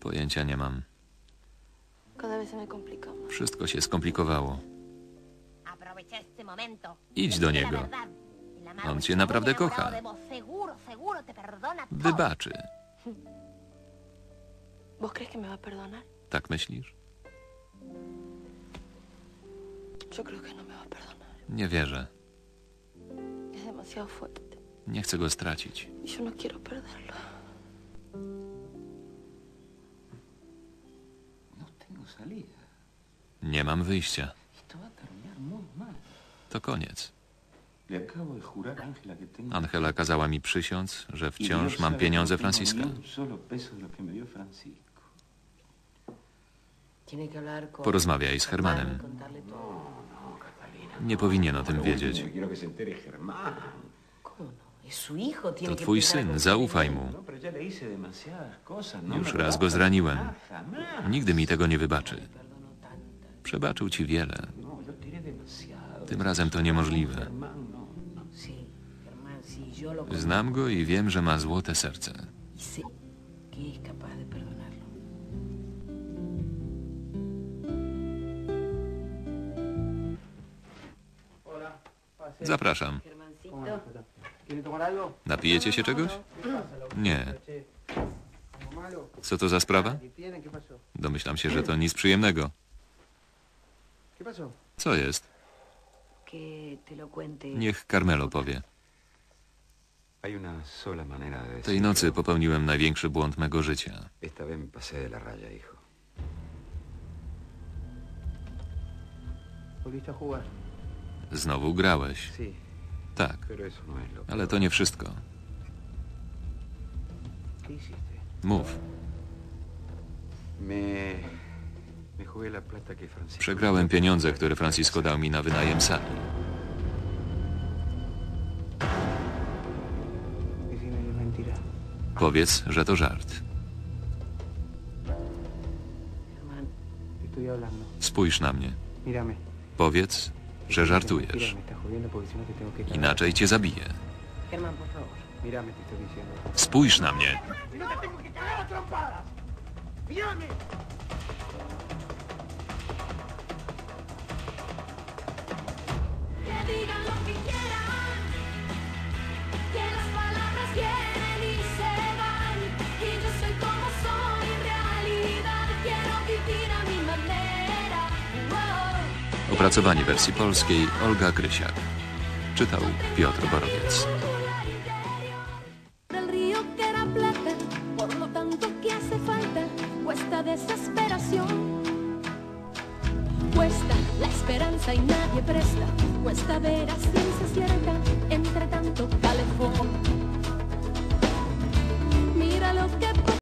Pojęcia nie mam. Wszystko się skomplikowało. Idź do niego. amado On cię naprawdę kocha. Wybaczy. Tak myślisz? No. Nie wierzę. Nie chcę go stracić. Nie mam wyjścia. To koniec. Angela kazała mi przysiąc, że Y wciąż mam pieniądze no Franciska. Porozmawiaj z Hermanem. y. Nie powinien o tym wiedzieć. Quiero que se entere Germán. ¿Cómo no? To twój syn, zaufaj mu. No. No Już raz go zraniłem. jamás. Nigdy mi tego nie wybaczy. tantas. Przebaczył ci wiele. No. Tym razem to niemożliwe. No, no. Znam go i wiem, że ma złote serce. y. Zapraszam. Napijecie się czegoś? Nie. Co to za sprawa? Domyślam się, że to nic przyjemnego. Co jest? Niech Carmelo powie. Tej nocy popełniłem największy błąd mego życia. Znowu grałeś. Tak, ale to nie wszystko. Mów. Przegrałem pieniądze, które Francisco dał mi na wynajem sali. Powiedz, że to żart. Spójrz na mnie. Powiedz, że żartujesz. Inaczej cię zabiję. Spójrz na mnie. Opracowanie wersji polskiej Olga Krysiak. Czytał Piotr Borowiec. Cuesta la esperanza y nadie presta, cuesta ver a ciencia cierta.